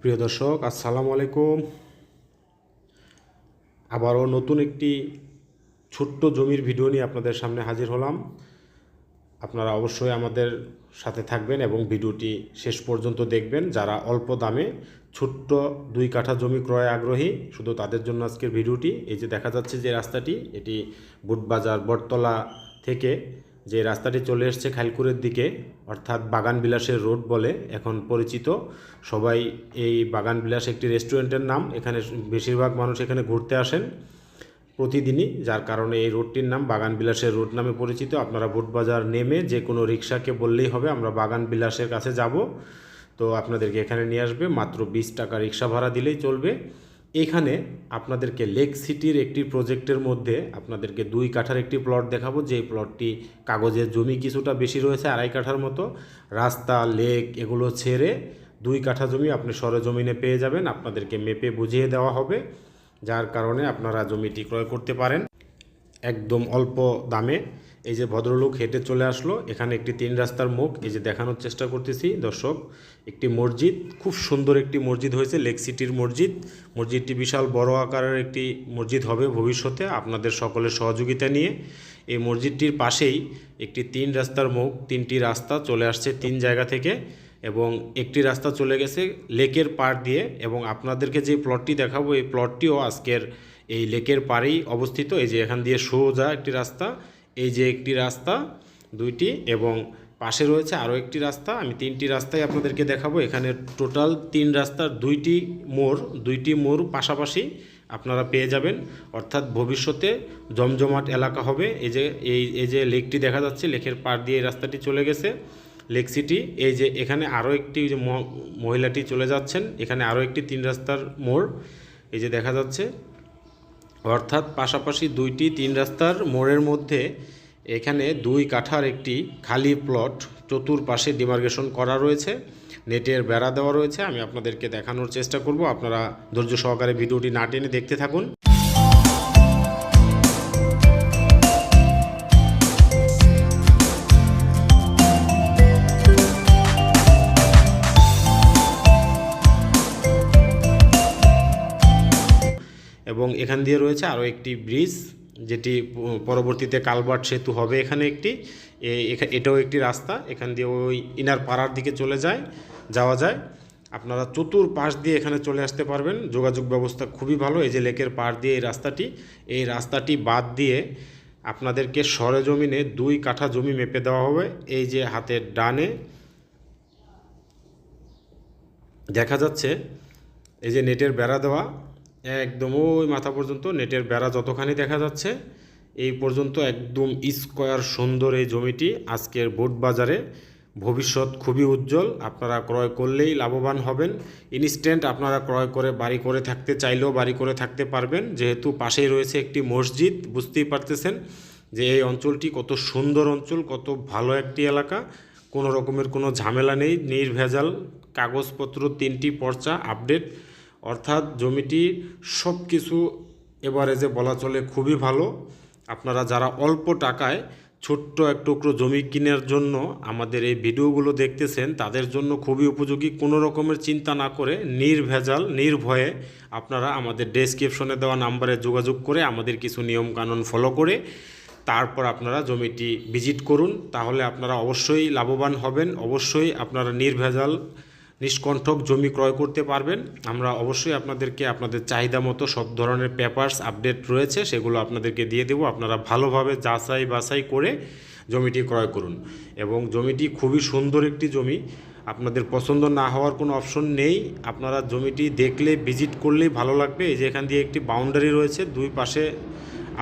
প্রিয় দর্শক, আসসালামু আলাইকুম। আবারও নতুন একটি ছোট্ট জমির ভিডিও নিয়ে আপনাদের সামনে হাজির হলাম। আপনারা অবশ্যই আমাদের সাথে থাকবেন এবং ভিডিওটি শেষ পর্যন্ত দেখবেন। যারা অল্প দামে ছোট্ট দুই কাঠা জমি ক্রয়ে আগ্রহী, শুধু তাদের জন্য আজকের ভিডিওটি। এই যে দেখা যাচ্ছে যে রাস্তাটি, এটি বুটবাজার, বটতলা থেকে যে রাস্তাটি চলে এসছে খাইলকুরের দিকে, অর্থাৎ বাগান বিলাসের রোড বলে এখন পরিচিত। সবাই এই বাগান বিলাস একটি রেস্টুরেন্টের নাম। এখানে বেশিরভাগ মানুষ এখানে ঘুরতে আসেন প্রতিদিনই, যার কারণে এই রোডটির নাম বাগান বিলাসের রোড নামে পরিচিত। আপনারা বুটবাজার নেমে যে কোনো রিক্সাকে বললেই হবে, আমরা বাগান বিলাসের কাছে যাব। তো আপনাদেরকে এখানে নিয়ে আসবে, মাত্র বিশ টাকা রিক্সা ভাড়া দিলেই চলবে। এখানে আপনাদেরকে লেক সিটির একটি প্রজেক্টের মধ্যে আপনাদেরকে দুই কাঠার একটি প্লট দেখাবো। যে প্লটটি কাগজের জমি কিছুটা বেশি রয়েছে, আড়াই কাঠার মতো। রাস্তা লেক এগুলো ছেড়ে দুই কাঠা জমি আপনি সরজমিনে পেয়ে যাবেন। আপনাদেরকে মেপে বুঝিয়ে দেওয়া হবে, যার কারণে আপনারা জমিটি ক্রয় করতে পারেন। একদম অল্প দামে। এই যে ভদ্রলোক হেঁটে চলে আসলো, এখানে একটি তিন রাস্তার মুখ, এই যে দেখানোর চেষ্টা করতেছি। দর্শক, একটি মসজিদ, খুব সুন্দর একটি মসজিদ হয়েছে, লেক সিটির মসজিদ। মসজিদটি বিশাল বড় আকারের একটি মসজিদ হবে ভবিষ্যতে, আপনাদের সকলের সহযোগিতা নিয়ে। এই মসজিদটির পাশেই একটি তিন রাস্তার মুখ, তিনটি রাস্তা চলে আসছে তিন জায়গা থেকে এবং একটি রাস্তা চলে গেছে লেকের পাড় দিয়ে এবং আপনাদেরকে যে প্লটটি দেখাবো, এই প্লটটিও আজকের এই লেকের পাড়েই অবস্থিত। এই যে এখান দিয়ে সোজা একটি রাস্তা, এই যে একটি রাস্তা, দুইটি এবং পাশে রয়েছে আরও একটি রাস্তা। আমি তিনটি রাস্তায় আপনাদেরকে দেখাবো। এখানে টোটাল তিন রাস্তার দুইটি মোড় দুইটি মোড় পাশাপাশি আপনারা পেয়ে যাবেন। অর্থাৎ ভবিষ্যতে জমজমাট এলাকা হবে। এই যে, এই এই যে লেকটি দেখা যাচ্ছে, লেকের পাড় দিয়ে এই রাস্তাটি চলে গেছে। লেক সিটি, এই যে এখানে আরও একটি যে মহিলাটি চলে যাচ্ছেন। এখানে আরও একটি তিন রাস্তার মোড়। এই যে দেখা যাচ্ছে অর্থাৎ পাশাপাশি দুইটি তিন রাস্তার মোড়ের মধ্যে এখানে দুই কাঠার একটি খালি প্লট চতুর্পাশে ডিমার্গেশন করা রয়েছে, নেটের বেড়া দেওয়া রয়েছে। আমি আপনাদেরকে দেখানোর চেষ্টা করব। আপনারা ধৈর্য সহকারে ভিডিওটি না টেনে দেখতে থাকুন। এবং এখান দিয়ে রয়েছে আরও একটি ব্রিজ, যেটি পরবর্তীতে কালভার্ট সেতু হবে এখানে একটি। এটাও একটি রাস্তা, এখান দিয়ে ওই ইনার পাড়ার দিকে চলে যায়, যাওয়া যায়। আপনারা চতুর পাশ দিয়ে এখানে চলে আসতে পারবেন। যোগাযোগ ব্যবস্থা খুবই ভালো, এই যে লেকের পাড় দিয়ে এই রাস্তাটি। এই রাস্তাটি বাদ দিয়ে আপনাদেরকে সরেজমিনে দুই কাঠা জমি মেপে দেওয়া হবে, এই যে হাতের ডানে। দেখা যাচ্ছে, এই যে নেটের বেড়া দেওয়া একদম ওই মাথা পর্যন্ত, নেটের বেড়া যতখানি দেখা যাচ্ছে, এই পর্যন্ত একদম স্কোয়ার সুন্দর এই জমিটি। আজকের বোট বাজারে ভবিষ্যৎ খুবই উজ্জ্বল, আপনারা ক্রয় করলেই লাভবান হবেন। ইনস্ট্যান্ট আপনারা ক্রয় করে বাড়ি করে থাকতে চাইলেও বাড়ি করে থাকতে পারবেন। যেহেতু পাশেই রয়েছে একটি মসজিদ, বুঝতেই পারতেছেন যে এই অঞ্চলটি কত সুন্দর অঞ্চল, কত ভালো একটি এলাকা। কোনো রকমের কোনো ঝামেলা নেই, নির্ভেজাল, কাগজপত্র, তিনটি পর্চা, আপডেট। অর্থাৎ জমিটি সব কিছু এবারে যে বলা চলে খুবই ভালো। আপনারা যারা অল্প টাকায় ছোট্ট এক টুকরো জমি কেনার জন্য আমাদের এই ভিডিওগুলো দেখতেছেন, তাদের জন্য খুবই উপযোগী। কোনো রকমের চিন্তা না করে নির্ভেজাল, নির্ভয়ে আপনারা আমাদের ডেসক্রিপশনে দেওয়া নাম্বারে যোগাযোগ করে আমাদের কিছু নিয়মকানুন ফলো করে তারপর আপনারা জমিটি ভিজিট করুন। তাহলে আপনারা অবশ্যই লাভবান হবেন, অবশ্যই আপনারা নির্ভেজাল নিষ্কণ্ঠক জমি ক্রয় করতে পারবেন। আমরা অবশ্যই আপনাদেরকে আপনাদের চাহিদা মতো সব ধরনের পেপারস আপডেট রয়েছে, সেগুলো আপনাদেরকে দিয়ে দেবো। আপনারা ভালোভাবে যাচাই বাছাই করে জমিটি ক্রয় করুন। এবং জমিটি খুবই সুন্দর একটি জমি। আপনাদের পছন্দ না হওয়ার কোনো অপশন নেই। আপনারা জমিটি দেখলে ভিজিট করলেই ভালো লাগবে। এই যে এখান দিয়ে একটি বাউন্ডারি রয়েছে, দুই পাশে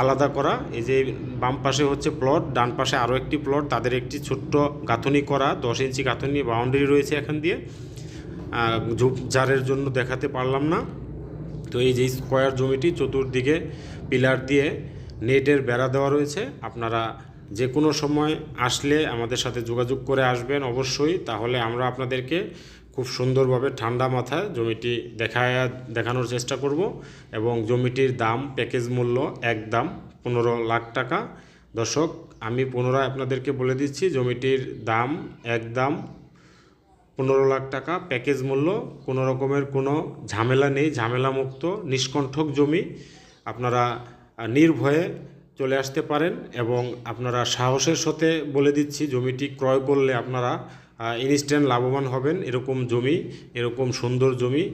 আলাদা করা। এই যে বাম পাশে হচ্ছে প্লট ডান পাশে আরও একটি প্লট তাদের একটি ছোট্ট গাঁথনি করা, দশ ইঞ্চি গাঁথনি বাউন্ডারি রয়েছে এখান দিয়ে। ঝোপঝাড়ের জন্য দেখাতে পারলাম না। তো এই যে স্কোয়ার জমিটি চতুর্দিকে পিলার দিয়ে নেটের বেড়া দেওয়া রয়েছে। আপনারা যে কোনো সময় আসলে আমাদের সাথে যোগাযোগ করে আসবেন অবশ্যই। তাহলে আমরা আপনাদেরকে খুব সুন্দরভাবে ঠান্ডা মাথায় জমিটি দেখায়, দেখানোর চেষ্টা করব এবং জমিটির দাম, প্যাকেজ মূল্য এক দাম পনেরো লাখ টাকা। দর্শক, আমি পুনরায় আপনাদেরকে বলে দিচ্ছি, জমিটির দাম এক দাম পনেরো লাখ টাকা প্যাকেজ মূল্য, কোনো রকমের কোনো ঝামেলা নেই ঝামেলামুক্ত নিষ্কণ্ঠক জমি আপনারা নির্ভয়ে চলে আসতে পারেন এবং আপনারা সাহসের সাথে বলে দিচ্ছি, জমিটি ক্রয় করলে আপনারা ইনস্ট্যান্ট লাভবান হবেন। এরকম জমি, এরকম সুন্দর জমি।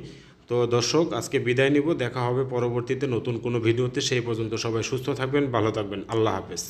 তো দর্শক, আজকে বিদায় নিব। দেখা হবে পরবর্তীতে নতুন কোনো ভিডিওতে। সেই পর্যন্ত সবাই সুস্থ থাকবেন, ভালো থাকবেন। আল্লাহ হাফেজ।